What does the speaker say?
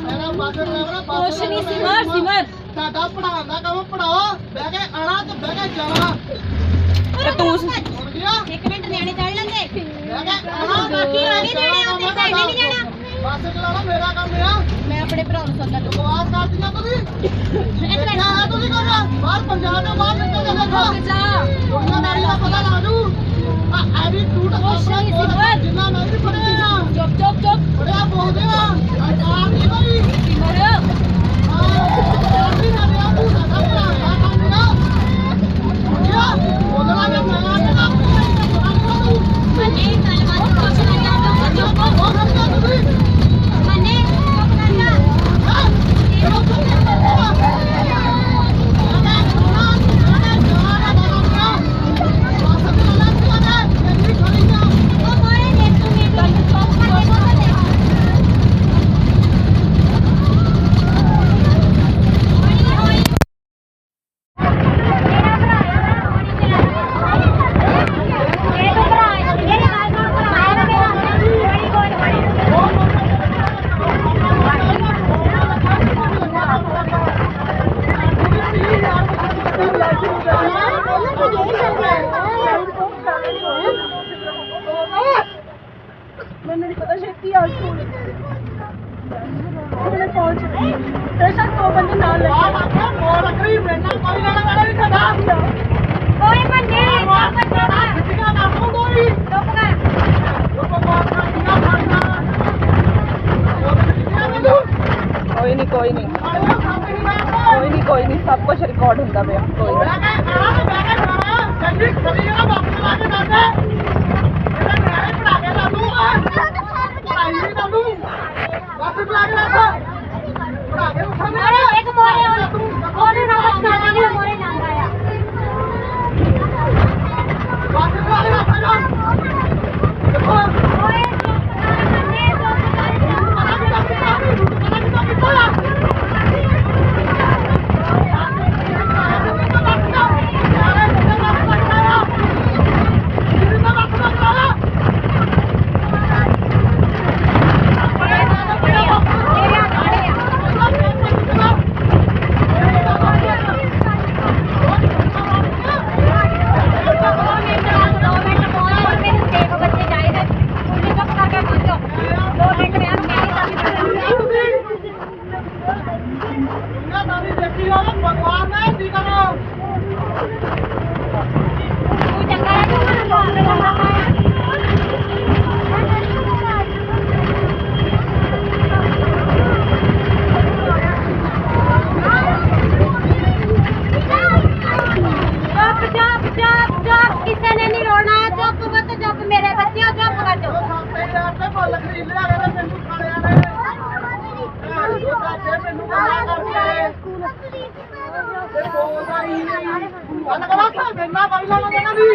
ਕੁਛ ਨਹੀਂ ਸਿਮਰ ਸਿਮਰ ਸਾਡਾ ਪੜਾਉਣ ਦਾ ਕੰਮ ਪੜਾਓ ਬਹਿ ਕੇ ਆਣਾ ਤੇ ਬਹਿ ਕੇ ਜਾਣਾ। ਤੇ ਤੂੰ ਸੁਣ ਗਿਆ ਇੱਕ ਮਿੰਟ ਨਿਆਣੇ ਚੜ ਲੈਂਦੇ। ਬਹਿ ਕੇ ਆਣਾ ਬਾਕੀ ਆ? ਗਏ ਨਿਆਣੇ ਉੱਤੇ ਤਾਂ ਇਹਨੇ ਨਹੀਂ ਜਾਣਾ। ਬੱਸ ਚਲਾਉਣਾ ਮੇਰਾ ਕੰਮ ਆ। ਮੈਂ ਆਪਣੇ ਭਰਾ ਨੂੰ ਸੌਦਾ ਬਕਵਾਸ ਕਰਦੀਆਂ ਤੁਸੀਂ ਦੇਖਿਆ ਹੈ ਤੁਸੀਂ ਕਰਨਾ ਬਾਹਰ ਪੰਜਾਬ तो कोई कोई नहीं कोई? नहीं कोई नहीं। कोई नहीं कोई नहीं सब कुछ रिकॉर्ड होता पे कोई नहीं ਯਾਰ ਤੇ ਭੁੱਲ ਖਰੀਦ ਲਿਆ ਕਹਿੰਦੇ ਮੈਨੂੰ ਖਾਣਿਆ ਨੇ। ਇਹ ਸਾਤੇ ਮੈਨੂੰ ਗੱਲਾਂ ਕਰਦੇ ਤੇ ਬੋਲਦਾ ਹੀ ਨਹੀਂ। ਗੱਲ ਕਰਾ ਸਾ ਮੈਨਾਂ ਕਰ ਲਾ ਮੈਂ ਦੀ